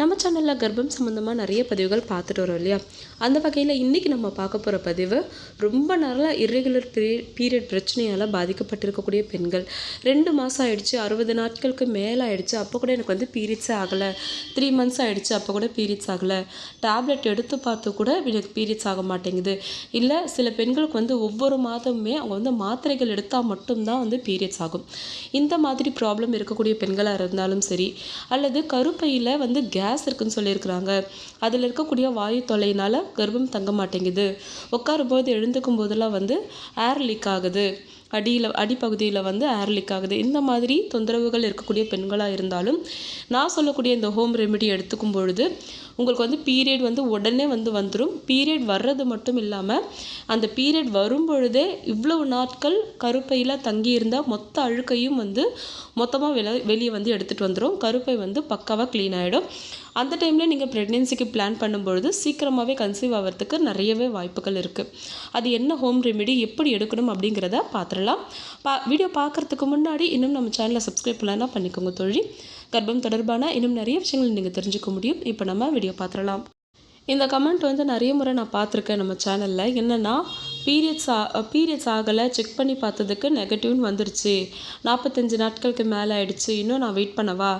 நம்ம சேனலில் கர்ப்பம் சம்மந்தமாக நிறைய பதிவுகள் பார்த்துட்டு வரோம் இல்லையா? அந்த வகையில் இன்றைக்கி நம்ம பார்க்க போகிற பதிவு ரொம்ப நாளாக இர்ரெகுலர் பீரியட் பிரச்சனையால் பாதிக்கப்பட்டிருக்கக்கூடிய பெண்கள். ரெண்டு மாதம் ஆயிடுச்சு அறுபது நாட்களுக்கு மேலே ஆயிடுச்சு அப்போ கூட எனக்கு வந்து பீரியட்ஸே ஆகலை. த்ரீ மந்த்ஸ் ஆகிடுச்சு அப்போ கூட பீரியட்ஸ் ஆகலை. டேப்லெட் எடுத்து பார்த்து கூட எனக்கு பீரியட்ஸ் ஆக மாட்டேங்குது. இல்லை சில பெண்களுக்கு வந்து ஒவ்வொரு மாதமுமே அவங்க வந்து மாத்திரைகள் எடுத்தால் மட்டும்தான் வந்து பீரியட்ஸ் ஆகும். இந்த மாதிரி ப்ராப்ளம் இருக்கக்கூடிய பெண்களாக இருந்தாலும் சரி அல்லது கருப்பையில் வந்து கேஸ் இருக்குன்னு சொல்லியிருக்கிறாங்க. அதில் இருக்கக்கூடிய வாயு தொலையினால் கர்ப்பம் தங்க மாட்டேங்குது. உட்காரும்போது எழுந்துக்கும் போதெல்லாம் வந்து ஏர் லீக் ஆகுது. அடியில் அடிப்பகுதியில் வந்து ஏர் லீக் ஆகுது. இந்த மாதிரி தொந்தரவுகள் இருக்கக்கூடிய பெண்களாக இருந்தாலும் நான் சொல்லக்கூடிய இந்த ஹோம் ரெமெடி எடுத்துக்கும் பொழுது உங்களுக்கு வந்து பீரியட் வந்து உடனே வந்து வந்துடும் பீரியட் வர்றது மட்டும் இல்லாமல் அந்த பீரியட் வரும் பொழுதே இவ்வளவு நாட்கள் கருப்பையில் தங்கி மொத்த அழுக்கையும் வந்து மொத்தமாக வெளி வெளியே வந்து எடுத்துகிட்டு வந்துடும் கருப்பை வந்து பக்காவாக க்ளீன் ஆகிடும் அந்த டைமில் நீங்கள் ப்ரெக்னென்சிக்கு பிளான் பண்ணும்பொழுது சீக்கிரமாகவே கன்சீவ் ஆகிறதுக்கு நிறையவே வாய்ப்புகள் இருக்குது அது என்ன ஹோம் ரெமெடி எப்படி எடுக்கணும் அப்படிங்கிறத பார்த்துடலாம் பா வீடியோ பார்க்குறதுக்கு முன்னாடி இன்னும் நம்ம சேனலை சப்ஸ்கிரைப் பண்ணலாம் பண்ணிக்கோங்க தொழில் கர்ப்பம் தொடர்பான இன்னும் நிறைய விஷயங்கள் நீங்கள் தெரிஞ்சுக்க முடியும். இப்போ நம்ம வீடியோ பார்த்துடலாம் இந்த கமெண்ட் வந்து நிறைய முறை நான் பார்த்துருக்கேன் நம்ம சேனலில் என்னென்னா பீரியட்ஸ் ஆ பீரியட்ஸ் ஆகலை செக் பண்ணி பார்த்ததுக்கு நெகட்டிவ்னு வந்துருச்சு. நாற்பத்தஞ்சு நாட்களுக்கு மேலே ஆயிடுச்சு. இன்னும் நான் வெயிட் பண்ணவா?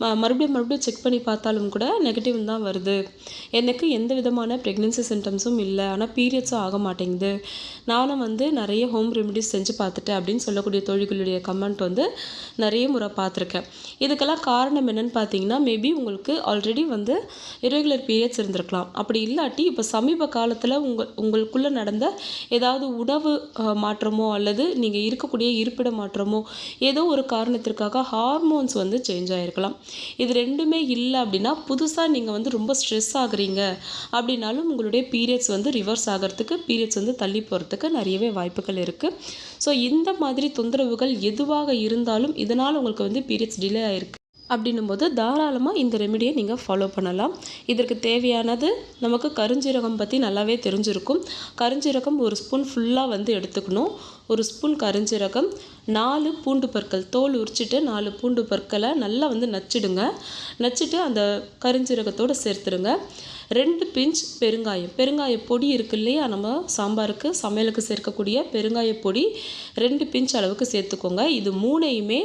மறுபடியும் மறுபடியும் செக் பண்ணி பார்த்தாலும் கூட நெகட்டிவ் தான் வருது. எனக்கு எந்த விதமான ப்ரெக்னென்சி சிம்டம்ஸும் இல்லை. ஆனால் பீரியட்ஸும் ஆக மாட்டேங்குது. நானும் வந்து நிறைய ஹோம் ரெமெடிஸ் செஞ்சு பார்த்துட்டேன் அப்படின்னு சொல்லக்கூடிய தோழிகளுடைய கமெண்ட் வந்து நிறைய முறை பார்த்துருக்கேன். இதுக்கெல்லாம் காரணம் என்னென்னு பார்த்தீங்கன்னா மேபி உங்களுக்கு ஆல்ரெடி வந்து இரெகுலர் பீரியட்ஸ் இருந்திருக்கலாம். அப்படி இல்லாட்டி இப்போ சமீப காலத்தில் உங்கள் உங்களுக்குள்ளே நடந்த ஏதாவது உணவு மாற்றமோ அல்லது நீங்கள் இருக்கக்கூடிய இருப்பிட மாற்றமோ ஏதோ ஒரு காரணத்திற்காக ஹார்மோன்ஸ் வந்து சேஞ்ச் ஆகிருக்கலாம் இது ரெண்டுமே இல்லை அப்படின்னா புதுசாக நீங்கள் வந்து ரொம்ப ஸ்ட்ரெஸ் ஆகுறீங்க. அப்படின்னாலும் உங்களுடைய பீரியட்ஸ் வந்து ரிவர்ஸ் ஆகிறதுக்கு பீரியட்ஸ் வந்து தள்ளி போகிறதுக்கு நிறையவே வாய்ப்புகள் இருக்குது ஸோ இந்த மாதிரி தொந்தரவுகள் எதுவாக இருந்தாலும் இதனால் உங்களுக்கு வந்து பீரியட்ஸ் டிலே ஆகிருக்கு அப்படின்னும் போது தாராளமாக இந்த ரெமிடியை நீங்கள் ஃபாலோ பண்ணலாம். இதற்கு தேவையானது நமக்கு கருஞ்சீரகம் பற்றி நல்லாவே தெரிஞ்சிருக்கும். கருஞ்சீரகம் ஒரு ஸ்பூன் ஃபுல்லாக வந்து எடுத்துக்கணும். ஒரு ஸ்பூன் கருஞ்சீரகம் நாலு பூண்டு பற்கள் தோல் உரிச்சிட்டு நாலு பூண்டு பற்களை நல்லா வந்து நச்சிடுங்க. நச்சிட்டு அந்த கருஞ்சீரகத்தோடு சேர்த்துடுங்க. ரெண்டு பிஞ்ச் பெருங்காயம். பெருங்காய பொடி இருக்கு இல்லையா? நம்ம சாம்பாருக்கு சமையலுக்கு சேர்க்கக்கூடிய பெருங்காய பொடி ரெண்டு பிஞ்ச் அளவுக்கு சேர்த்துக்கோங்க. இது மூணையுமே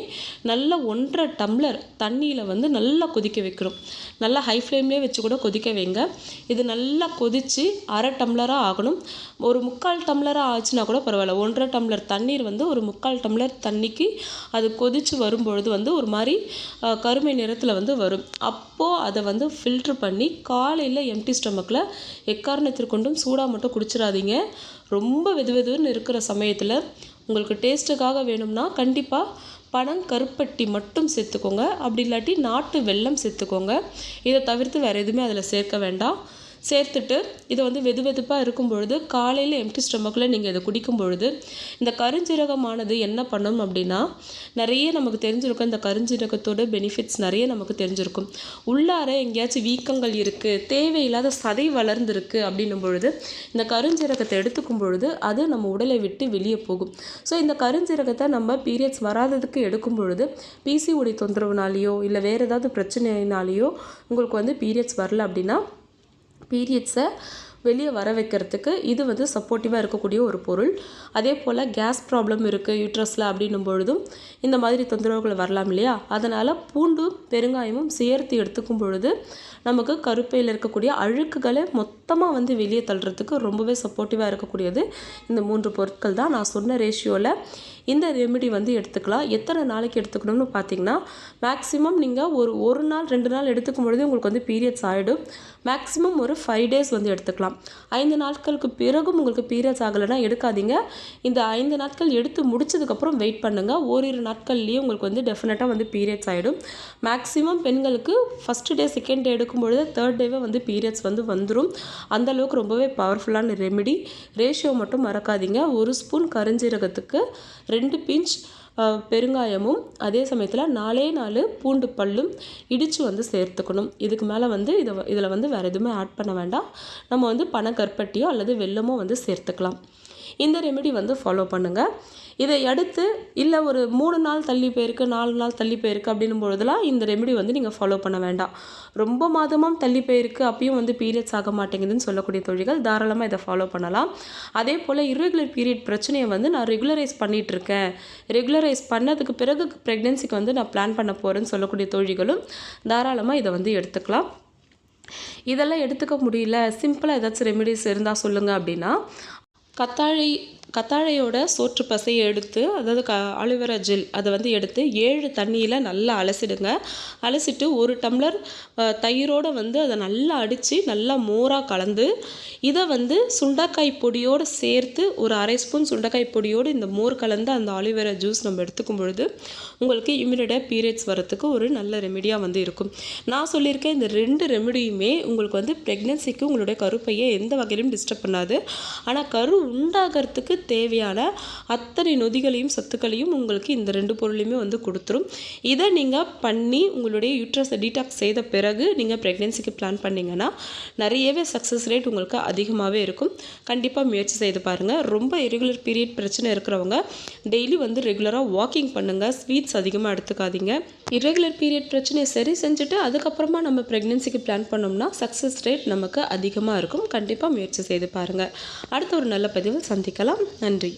நல்லா ஒன்றரை டம்ளர் தண்ணியில் வந்து நல்லா கொதிக்க வைக்கணும். நல்லா ஹை ஃப்ளேம்லேயே வச்சு கூட கொதிக்க வைங்க. இது நல்லா கொதித்து அரை டம்ளராக ஆகணும். ஒரு முக்கால் டம்ளராக ஆச்சுன்னா கூட பரவாயில்ல. ஒன்றரை டம்ளர் தண்ணீர் வந்து ஒரு முக்கால் டம்ளர் தண்ணிக்கு அது கொதித்து வரும்பொழுது வந்து ஒரு மாதிரி கருமை நிறத்தில் வந்து வரும். அப்போது அதை வந்து ஃபில்ட்ரு பண்ணி காலையில் எம்டி ஸ்டமக்கில் எக்காரணத்திற்கொண்டும் சூடாக மட்டும் குடிச்சிடாதீங்க ரொம்ப வெது வெதுன்னு இருக்கிற சமயத்தில் உங்களுக்கு டேஸ்ட்டுக்காக வேணும்னா கண்டிப்பாக பனங்கருப்பட்டி மட்டும் சேர்த்துக்கோங்க. அப்படி இல்லாட்டி நாட்டு வெல்லம் சேர்த்துக்கோங்க. இதை தவிர்த்து வேறு எதுவுமே அதில் சேர்க்க வேண்டாம். சேர்த்துட்டு இதை வந்து வெது வெதுப்பாக இருக்கும் பொழுது காலையில் எம்டி ஸ்டொமக்கில் நீங்கள் இதை குடிக்கும் பொழுது இந்த கருஞ்சீரகமானது என்ன பண்ணும் அப்படின்னா நிறைய நமக்கு தெரிஞ்சிருக்கும். இந்த கருஞ்சீரகத்தோட பெனிஃபிட்ஸ் நிறைய நமக்கு தெரிஞ்சிருக்கும். உள்ளார எங்கேயாச்சும் வீக்கங்கள் இருக்குது தேவையில்லாத சதை வளர்ந்துருக்கு அப்படின்னும் பொழுது இந்த கருஞ்சீரகத்தை எடுத்துக்கும் பொழுது அது நம்ம உடலை விட்டு வெளியே போகும். ஸோ இந்த கருஞ்சீரகத்தை நம்ம பீரியட்ஸ் வராததுக்கு எடுக்கும் பொழுது பிசிஓடி தொந்தரவுனாலேயோ இல்லை வேறு ஏதாவது பிரச்சனைனாலேயோ உங்களுக்கு வந்து பீரியட்ஸ் வரல அப்படின்னா பீரியட்ஸை வெளியே வர வைக்கிறதுக்கு இது வந்து சப்போர்ட்டிவாக இருக்கக்கூடிய ஒரு பொருள். அதே போல் கேஸ் ப்ராப்ளம் இருக்குது யூட்ரஸில் அப்படின்னும் பொழுதும் இந்த மாதிரி தொந்தரவுகள் வரலாம் இல்லையா? அதனால் பூண்டும் பெருங்காயமும் சேர்த்து எடுத்துக்கும் பொழுது நமக்கு கருப்பையில் இருக்கக்கூடிய அழுக்குகளை மொத்தமாக வந்து வெளியே தள்ளுறதுக்கு ரொம்பவே சப்போர்ட்டிவாக இருக்கக்கூடியது. இந்த மூன்று பொருட்கள் தான் நான் சொன்ன ரேஷியோவில் இந்த ரெமெடி வந்து எடுத்துக்கலாம். எத்தனை நாளைக்கு எடுத்துக்கணும்னு பார்த்தீங்கன்னா மேக்ஸிமம் நீங்கள் ஒரு ஒரு நாள் ரெண்டு நாள் எடுத்துக்கும் பொழுது உங்களுக்கு வந்து பீரியட்ஸ் ஆகிடும் மேக்ஸிமம் ஒரு ஃபைவ் டேஸ் வந்து எடுத்துக்கலாம். ஐந்து நாட்களுக்கு பிறகும் உங்களுக்கு பீரியட்ஸ் ஆகலைன்னா எடுக்காதீங்க. இந்த ஐந்து நாட்கள் எடுத்து முடிச்சதுக்கப்புறம் வெயிட் பண்ணுங்கள் ஓரிரு நாட்கள்லேயே உங்களுக்கு வந்து டெஃபினட்டாக வந்து பீரியட்ஸ் ஆகிடும் மேக்ஸிமம் பெண்களுக்கு ஃபஸ்ட்டு டே செகண்ட் டே எடுக்கும் பொழுது தேர்ட் டேவே வந்து பீரியட்ஸ் வந்து வந்துடும் அந்தளவுக்கு ரொம்பவே பவர்ஃபுல்லான ரெமெடி ரேஷியோ மட்டும் மறக்காதீங்க. ஒரு ஸ்பூன் கருஞ்சீரகத்துக்கு ரெண்டு ரெண்டு பிஞ்ச் பெருங்காயமும் அதே சமயத்தில் நாலே நாலு பூண்டு பல்லும் இடித்து வந்து சேர்த்துக்கணும். இதுக்கு மேலே வந்து இதை இதில் வந்து வேறு எதுவுமே ஆட் பண்ண வேண்டாம். நம்ம வந்து பனக்கற்பட்டியோ அல்லது வெல்லமோ வந்து சேர்த்துக்கலாம். இந்த ரெமெடி வந்து ஃபாலோ பண்ணுங்கள் இதை அடுத்து இல்லை ஒரு மூணு நாள் தள்ளி போயிருக்கு நாலு நாள் தள்ளி போயிருக்கு அப்படின்னும் பொழுதுலாம் இந்த ரெமெடி வந்து நீங்கள் ஃபாலோ பண்ண வேண்டாம். ரொம்ப மாதமாக தள்ளி போயிருக்கு அப்பயும் வந்து பீரியட்ஸ் ஆக மாட்டேங்குதுன்னு சொல்லக்கூடிய தொழில்கள் தாராளமாக இதை ஃபாலோ பண்ணலாம். அதே போல் irregular பீரியட் பிரச்சனையை வந்து நான் ரெகுலரைஸ் பண்ணிகிட்டு இருக்கேன் ரெகுலரைஸ் பண்ணதுக்கு பிறகு ப்ரெக்னென்சிக்கு வந்து நான் பிளான் பண்ண போகிறேன்னு சொல்லக்கூடிய தொழில்களும் தாராளமாக இதை வந்து எடுத்துக்கலாம். இதெல்லாம் எடுத்துக்க முடியல. சிம்பிளாக ஏதாச்சும் ரெமெடிஸ் இருந்தால் சொல்லுங்கள் அப்படின்னா கத்தாழை கத்தாழையோட சோற்று பசையை எடுத்து அதாவது க அலுவரா ஜெல் அதை வந்து எடுத்து ஏழு தண்ணியில் நல்லா அலசிடுங்க. அலசிட்டு ஒரு டம்ளர் தயிரோடு தயிரோட வந்து அதை நல்லா அடித்து நல்லா மோராக கலந்து இதை வந்து சுண்டக்காய் பொடியோடு சேர்த்து ஒரு அரை ஸ்பூன் சுண்டைக்காய் பொடியோடு இந்த மோர் கலந்து அந்த அலுவேரா ஜூஸ் நம்ம எடுத்துக்கும் பொழுது உங்களுக்கு இம்யூனிட்டாக பீரியட்ஸ் வரத்துக்கு ஒரு நல்ல ரெமெடியாக வந்து இருக்கும். நான் சொல்லியிருக்கேன் இந்த ரெண்டு ரெமெடியுமே உங்களுக்கு வந்து ப்ரெக்னென்சிக்கு உங்களுடைய கருப்பையை எந்த வகையிலும் டிஸ்டர்ப் பண்ணாது. ஆனால் கரு உண்டாகிறதுக்கு தேவையான அத்தனை நொதிகளையும் சத்துக்களையும் உங்களுக்கு இந்த ரெண்டு பொருளையுமே வந்து கொடுத்துரும். இதை நீங்கள் பண்ணி உங்களுடைய யூட்ரஸை டீடாக்ஸ் செய்த பிறகு நீங்கள் ப்ரெக்னென்சிக்கு பிளான் பண்ணிங்கன்னா நிறையவே சக்ஸஸ் ரேட் உங்களுக்கு அதிகமாகவே இருக்கும். கண்டிப்பாக முயற்சி செய்து பாருங்கள் ரொம்ப இரெகுலர் பீரியட் பிரச்சனை இருக்கிறவங்க டெய்லி வந்து ரெகுலராக வாக்கிங் பண்ணுங்கள் ஸ்வீட்ஸ் அதிகமாக எடுத்துக்காதீங்க. இரெகுலர் பீரியட் பிரச்சனையை சரி செஞ்சுட்டு அதுக்கப்புறமா நம்ம ப்ரெக்னென்சிக்கு பிளான் பண்ணோம்னா சக்ஸஸ் ரேட் நமக்கு அதிகமாக இருக்கும். கண்டிப்பாக முயற்சி செய்து பாருங்கள் அடுத்த ஒரு நல்ல பதிவில் சந்திக்கலாம். நன்றி